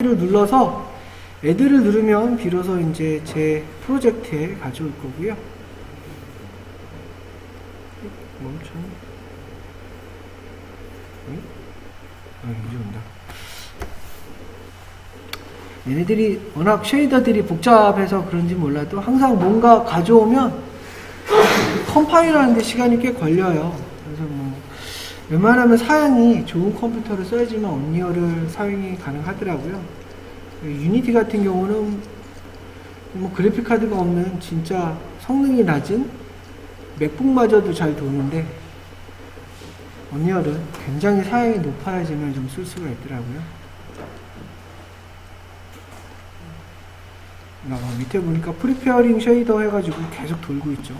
를 눌러서 애들을 누르면 비로소 이제 제 프로젝트에 가져올 거고요. 응? 아, 이제 온다. 얘네들이 워낙 쉐이더들이 복잡해서 그런지 몰라도 항상 뭔가 가져오면 컴파일하는데 시간이 꽤 걸려요. 웬만하면 사양이 좋은 컴퓨터를 써야지만 언리얼을 사용이 가능하더라고요. 유니티 같은 경우는 뭐 그래픽 카드가 없는 진짜 성능이 낮은 맥북마저도 잘 도는데 언리얼은 굉장히 사양이 높아야지만 좀 쓸 수가 있더라고요. 아, 밑에 보니까 프리페어링 쉐이더 해가지고 계속 돌고 있죠.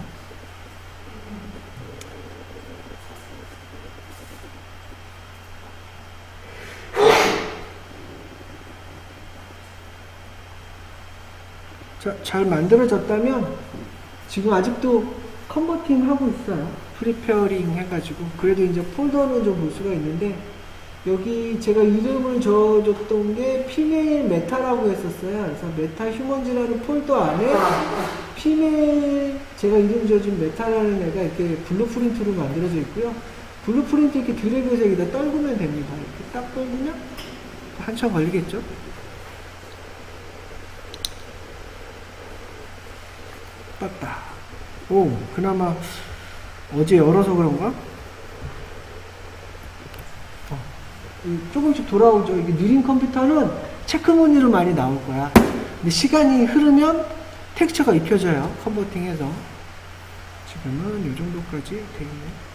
잘 만들어졌다면 지금 아직도 컨버팅 하고 있어요. 프리페어링 해가지고 그래도 이제 폴더는 좀 볼 수가 있는데 여기 제가 이름을 적어줬던 게 피메일 메타라고 했었어요. 그래서 메타 휴먼즈라는 폴더 안에 피메일 제가 이름 지어준 메타라는 애가 이렇게 블루프린트로 만들어져 있고요. 블루프린트 이렇게 드래그해서 여기다 떨구면 됩니다. 이렇게 딱 떨구면 한참 걸리겠죠? 떴다. 오, 그나마 어제 열어서 그런가? 어, 이 조금씩 돌아오죠. 이게 느린 컴퓨터는 체크 무늬로 많이 나올 거야. 근데 시간이 흐르면 텍스처가 입혀져요. 컨버팅해서. 지금은 이 정도까지 돼 있네.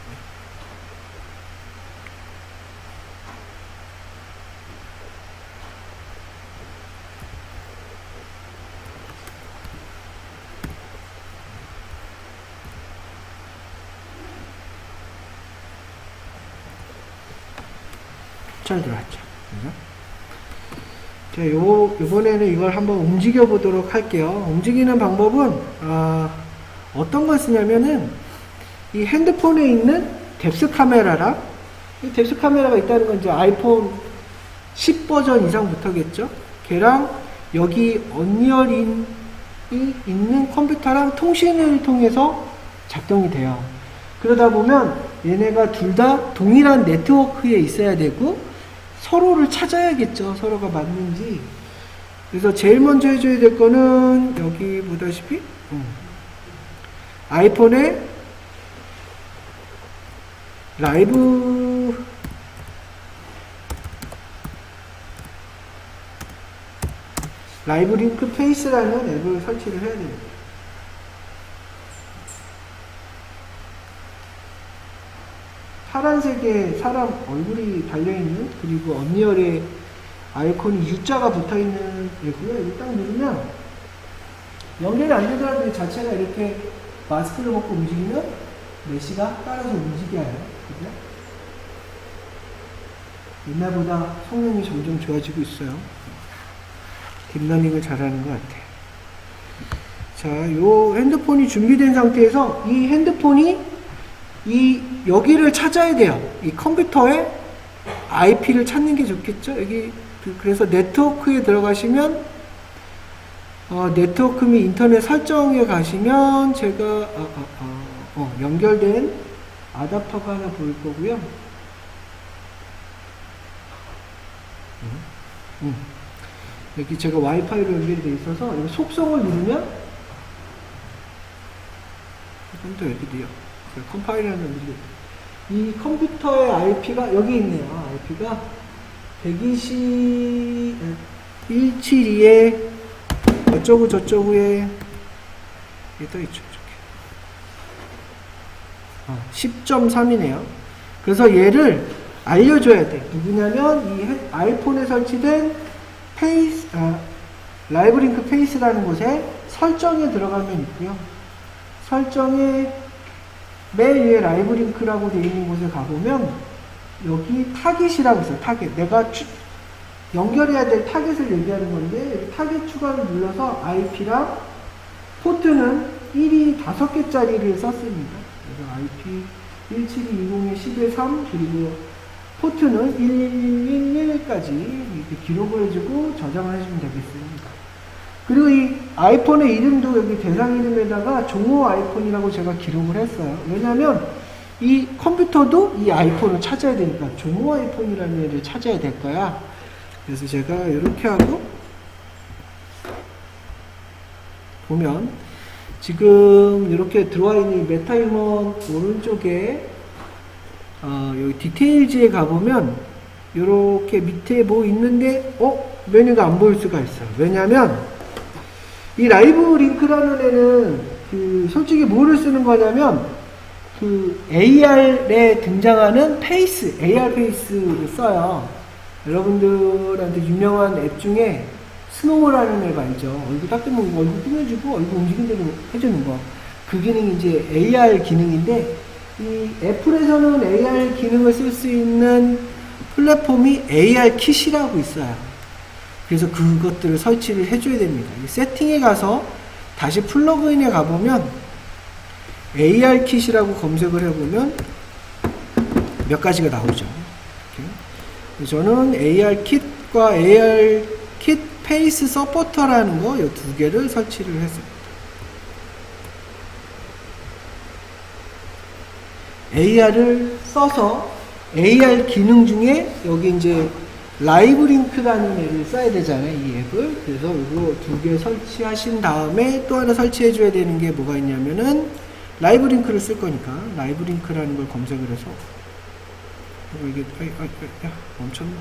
잘 들어왔죠. 자, 요, 요번에는 이걸 한번 움직여 보도록 할게요. 움직이는 방법은, 아, 어떤 걸 쓰냐면은, 이 핸드폰에 있는 뎁스 카메라랑, 이 뎁스 카메라가 있다는 건 이제 아이폰 10 버전 이상부터겠죠? 걔랑 여기 언리얼인이 있는 컴퓨터랑 통신을 통해서 작동이 돼요. 그러다 보면 얘네가 둘 다 동일한 네트워크에 있어야 되고 서로를 찾아야겠죠. 서로가 맞는지. 그래서 제일 먼저 해줘야 될 거는 여기 보다시피 음. 아이폰에 라이브 라이브 링크 페이스라는 앱을 설치를 해야 됩니다. 파란색에 사람 얼굴이 달려있는 그리고 언리얼에 아이콘이 U자가 붙어있는 애고요. 이거 딱 누르면 연결이 안 되더라도 이 자체가 이렇게 마스크를 벗고 움직이면 메시가 따라서 움직여요. 그죠? 옛날보다 성능이 점점 좋아지고 있어요. 딥러닝을 잘하는 것 같아요. 자, 요 핸드폰이 준비된 상태에서 이 핸드폰이 이 여기를 찾아야 돼요. 이 컴퓨터에 IP를 찾는 게 좋겠죠. 여기 그- 그래서 네트워크에 들어가시면 어, 네트워크 및 인터넷 설정에 가시면 제가 어, 어, 어, 어, 연결된 아답터가 하나 보일 거고요. 음, 음. 여기 제가 와이파이로 연결이 돼 있어서 여기 속성을 누르면 조금 더 애들이요. 그 컴파일하는 애들이 이 컴퓨터의 IP가 여기 있네요. IP가 120 172에 어쩌고 저쩌고에 이게 떠 있죠. 이렇게. 10.3이네요. 그래서 얘를 알려줘야 돼. 누구냐면 이 헤- 아이폰에 설치된 페이스, 아, 라이브링크 페이스라는 곳에 설정에 들어가면 있고요. 설정에 맨 위에 라이브 링크라고 되어 있는 곳에 가보면 여기 타깃이라고 있어요. 타깃. 내가 추- 연결해야 될 타깃을 얘기하는 건데 타깃 추가를 눌러서 IP랑 포트는 1이 5개짜리를 썼습니다. 그래서 IP 17220에 10에 3 그리고 포트는 1111까지 이렇게 기록을 해주고 저장을 해주면 되겠습니다. 그리고 이 아이폰의 이름도 여기 대상 이름에다가 종호 아이폰이라고 제가 기록을 했어요. 왜냐하면 이 컴퓨터도 이 아이폰을 찾아야 되니까 종호 아이폰이라는 애를 찾아야 될 거야. 그래서 제가 이렇게 하고 보면 지금 이렇게 들어와 있는 이 메타휴먼 오른쪽에 어, 여기 디테일즈에 가보면 이렇게 밑에 뭐 있는데 어 메뉴가 안 보일 수가 있어요. 왜냐하면 이 라이브 링크라는 애는 그 솔직히 뭐를 쓰는 거냐면 그 AR에 등장하는 페이스, AR 페이스를 써요. 여러분들한테 유명한 앱 중에 스노우라는 앱 알죠? 얼굴 딱 뜨면 얼굴 꾸며주고 얼굴 움직이는 대로 해주는 거. 그 기능이 이제 AR 기능인데 이 애플에서는 AR 기능을 쓸 수 있는 플랫폼이 AR 킷이라고 있어요. 그래서 그것들을 설치를 해줘야 됩니다. 이 세팅에 가서 다시 플러그인에 가보면 AR 킷이라고 검색을 해보면 몇 가지가 나오죠. 저는 AR 킷과 AR 킷 페이스 서포터라는 거 이 두 개를 설치를 했어요. AR을 써서 AR 기능 중에 여기 이제 라이브 링크라는 앱을 써야 되잖아요. 이 앱을. 그래서 이거 두 개 설치하신 다음에 또 하나 설치해 줘야 되는 게 뭐가 있냐면은 라이브 링크를 쓸 거니까 라이브 링크라는 걸 검색을 해서 이거 이게 아이, 아이, 아이, 야 멈췄나?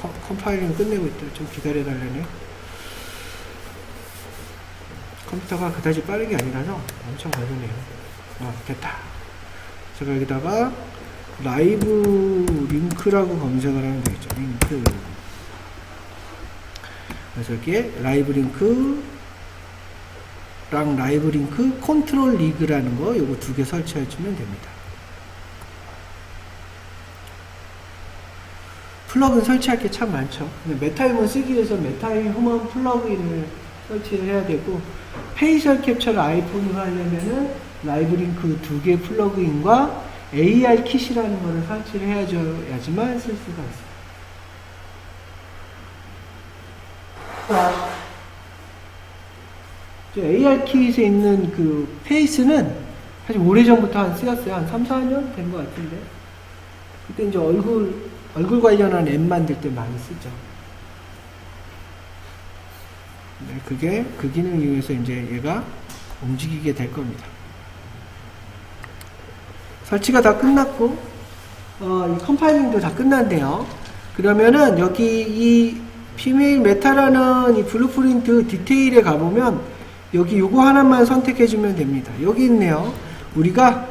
컴, 컴파일링 끝내고 있다. 좀 기다려 달래네. 컴퓨터가 그다지 빠른 게 아니라서 엄청 걸리네요. 어, 됐다. 제가 여기다가 라이브 링크라고 검색을 하면 되겠죠. 링크. 그래서 여기에 라이브 링크랑 라이브 링크 컨트롤 리그라는 거 요거 두 개 설치해 주면 됩니다. 플러그인 설치할 게 참 많죠. 근데 메타휴먼 쓰기 위해서 메타휴먼 플러그인을 설치를 해야 되고 페이셜 캡처를 아이폰으로 하려면은 라이브 링크 두 개 플러그인과 AR 킷이라는 거를 설치를 해야지만 쓸 수가 있어요. 저 AR 킷에 있는 그 페이스는 사실 오래전부터 한 쓰였어요. 한 3, 4년 된 것 같은데. 그때 이제 얼굴, 얼굴 관련한 앱 만들 때 많이 쓰죠. 네, 그게 그 기능 이용해서 이제 얘가 움직이게 될 겁니다. 설치가 다 끝났고, 어, 이 컴파일링도 다 끝났네요. 그러면은 여기 이 피메일 메타라는 이 블루프린트 디테일에 가보면 여기 요거 하나만 선택해주면 됩니다. 여기 있네요. 우리가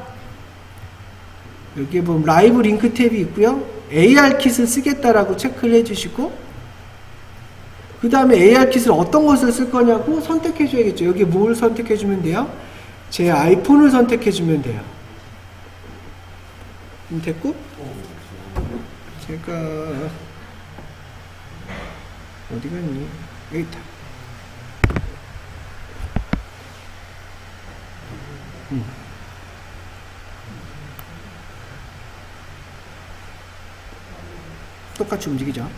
여기에 보면 라이브 링크 탭이 있고요. AR 킷을 쓰겠다라고 체크를 해주시고 그 다음에 AR 킷을 어떤 것을 쓸 거냐고 선택해 줘야겠죠. 여기 뭘 선택해 주면 돼요? 제 아이폰을 선택해 주면 돼요. 음, 됐고? 제가 어디 갔니? 여기 있다. 음. 똑같이 움직이죠.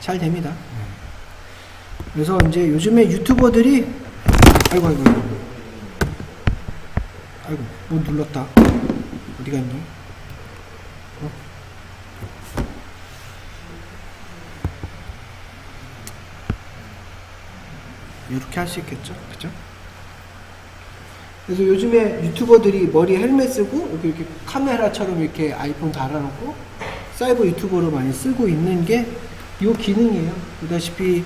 잘 됩니다. 그래서 이제 요즘에 유튜버들이 아이고 아이고 아이고 뭐 눌렀다 어디 갔니? 어? 이렇게 할 수 있겠죠, 그죠? 그래서 요즘에 유튜버들이 머리에 헬멧 쓰고 여기 이렇게 카메라처럼 이렇게 아이폰 달아놓고 사이버 유튜버로 많이 쓰고 있는 게 이 기능이에요. 보다시피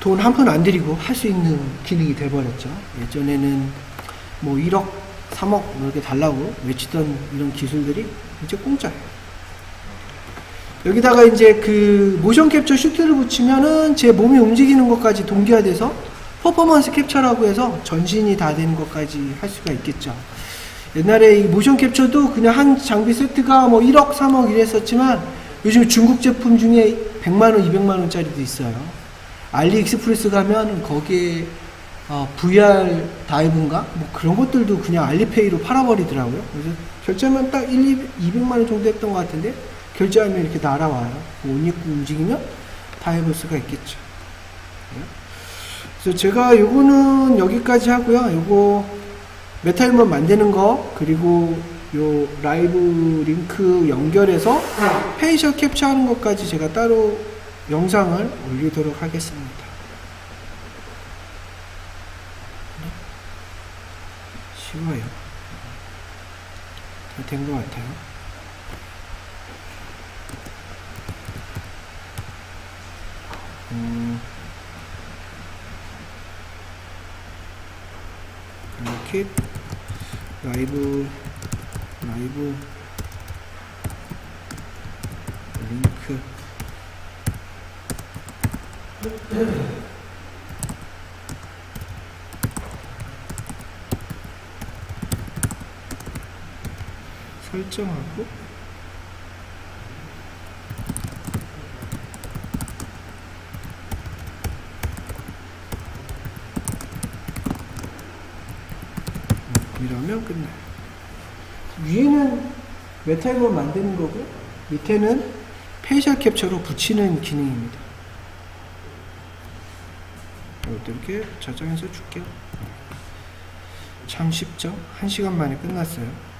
돈 한 푼 안 들이고 할 수 있는 기능이 돼버렸죠. 예전에는 뭐 1억, 3억 이렇게 달라고 외치던 이런 기술들이 이제 공짜예요. 여기다가 이제 그 모션 캡처 슈트를 붙이면은 제 몸이 움직이는 것까지 동기화돼서 퍼포먼스 캡처라고 해서 전신이 다 되는 것까지 할 수가 있겠죠. 옛날에 이 모션 캡처도 그냥 한 장비 세트가 뭐 1억, 3억 이랬었지만 요즘 중국 제품 중에 100만원, 200만원짜리도 있어요. 알리익스프레스 가면 거기에 어, VR 다이브인가? 뭐 그런 것들도 그냥 알리페이로 팔아버리더라고요. 그래서 결제하면 딱 1, 200만 원 정도 했던 것 같은데 결제하면 이렇게 날아와요. 옷 입고 움직이면 다 해볼 수가 있겠죠. 그래서 제가 요거는 여기까지 하고요. 요거 메탈만 만드는 거 그리고 요 라이브 링크 연결해서 페이셜 캡처하는 것까지 제가 따로 영상을 올리도록 하겠습니다. 쉬워요. 다 된 것 같아요. 음, 이렇게 라이브 라이브. 링크 설정하고 음, 이러면 끝나요. 위에는 메탈볼 만드는 거고 밑에는 페이셜 캡처로 붙이는 기능입니다. 이렇게 저장해서 줄게요. 참 쉽죠? 한 시간 만에 끝났어요.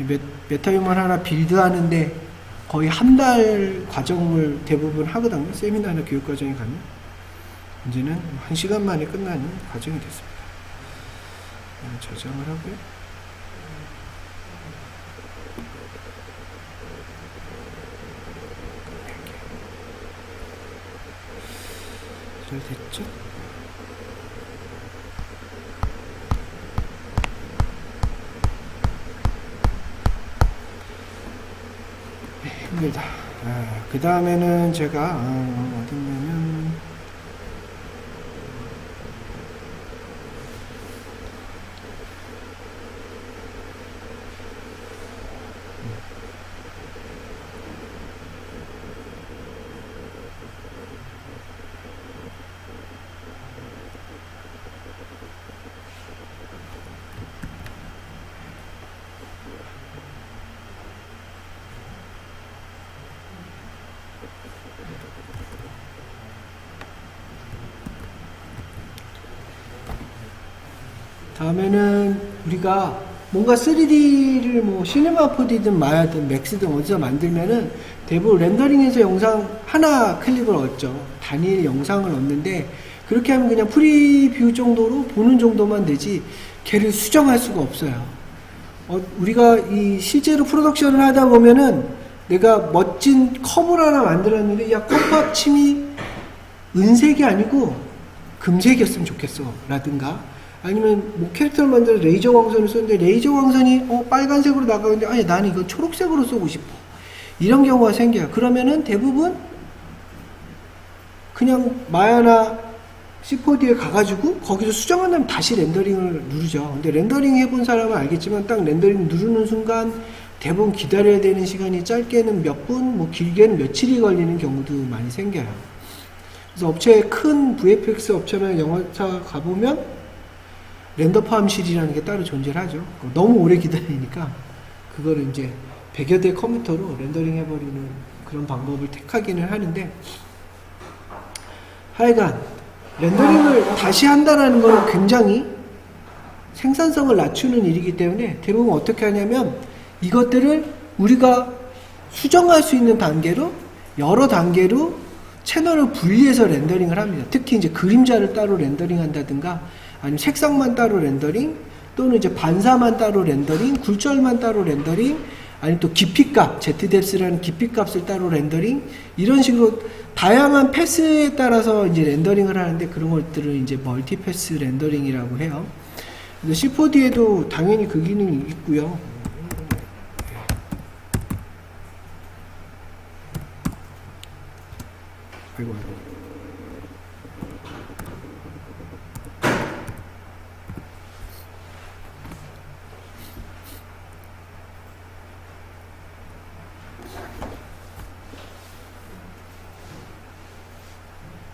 이 메, 메타유먼 하나 빌드하는데 거의 한 달 과정을 대부분 하거든요. 세미나나 교육 과정에 가면. 이제는 한 시간 만에 끝나는 과정이 됐습니다. 네, 저장을 하고요. 잘 됐죠? 네, 힘들다. 아, 그 다음에는 제가, 어, 어딨냐면, 다음에는 우리가 뭔가 3D를 뭐 시네마 4D든 마야든 맥스든 어디서 만들면은 대부분 렌더링에서 영상 하나 클립을 얻죠. 단일 영상을 얻는데 그렇게 하면 그냥 프리뷰 정도로 보는 정도만 되지 걔를 수정할 수가 없어요. 어, 우리가 이 실제로 프로덕션을 하다 보면은 내가 멋진 컵을 하나 만들었는데 야 컵 받침이 은색이 아니고 금색이었으면 좋겠어. 라든가. 아니면 뭐 캐릭터를 만들어 레이저 광선을 썼는데 레이저 광선이 어 빨간색으로 나가는데 아니 나는 이거 초록색으로 쏘고 싶어. 이런 경우가 생겨요. 그러면은 대부분 그냥 마야나 C4D에 가가지고 거기서 수정한 다음에 다시 렌더링을 누르죠. 근데 렌더링 해본 사람은 알겠지만 딱 렌더링 누르는 순간 대부분 기다려야 되는 시간이 짧게는 몇 분, 뭐 길게는 며칠이 걸리는 경우도 많이 생겨요. 그래서 업체 큰 VFX 업체나 영화사 가보면 렌더 파함실이라는 게 따로 존재를 하죠. 너무 오래 기다리니까 그거를 이제 100여 대 컴퓨터로 렌더링 해버리는 그런 방법을 택하기는 하는데 하여간 렌더링을 다시 한다는 건 굉장히 생산성을 낮추는 일이기 때문에 대부분 어떻게 하냐면 이것들을 우리가 수정할 수 있는 단계로 여러 단계로 채널을 분리해서 렌더링을 합니다. 특히 이제 그림자를 따로 렌더링 한다든가 아니면 색상만 따로 렌더링 또는 이제 반사만 따로 렌더링, 굴절만 따로 렌더링 아니면 또 깊이값, zdeps라는 깊이값을 따로 렌더링 이런 식으로 다양한 패스에 따라서 이제 렌더링을 하는데 그런 것들을 이제 멀티 패스 렌더링이라고 해요. C4D에도 당연히 그 기능이 있고요.